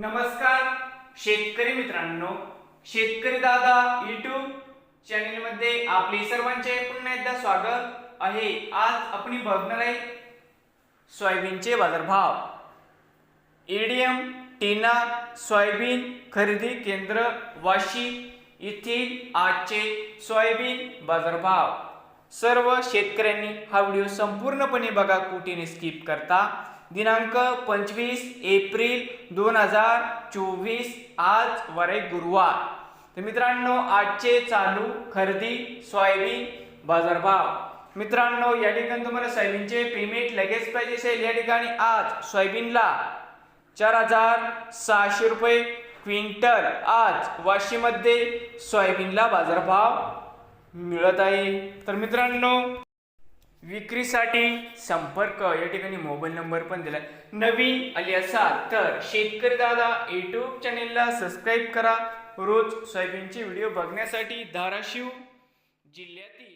नमस्कार शेतकरी मित्रांनो. शेतकरी दादा युट्यूब चॅनेलमध्ये आपले सर्वांचे पुन्हा एकदा स्वागत आहे. आज आपण बघणार आहे सोयाबीनचे बाजारभाव. एडीएम टीना सोयाबीन खरेदी केंद्र वाशी येथील आजचे सोयाबीन बाजारभाव. सर्व शेतकऱ्यांनी हा व्हिडिओ संपूर्णपणे बघा कुठेने स्किप करता. दिनांक पंचवीस एप्रिल दोन हजार चोवीस आज वार गुरुवार. तर मित्रांनो आजचे चालू खरेदी सोयाबीन बाजारभाव. मित्रांनो या ठिकाणी तुम्हाला सोयाबीनचे पेमेंट लगेच पाहिजे असेल. या ठिकाणी आज सोयाबीनला चार हजार सहाशे रुपये क्विंटल. आज वाशीमध्ये सोयाबीनला बाजारभाव मिळत आहे तर मित्रांनो विक्रीसाठी संपर्क. या ठिकाणी मोबाईल नंबर पण दिला नवीन आली असाल तर शेतकरी दादा युट्यूब चॅनेलला सबस्क्राईब करा. रोज सोयाबीनचे व्हिडिओ बघण्यासाठी धाराशिव जिल्ह्यातील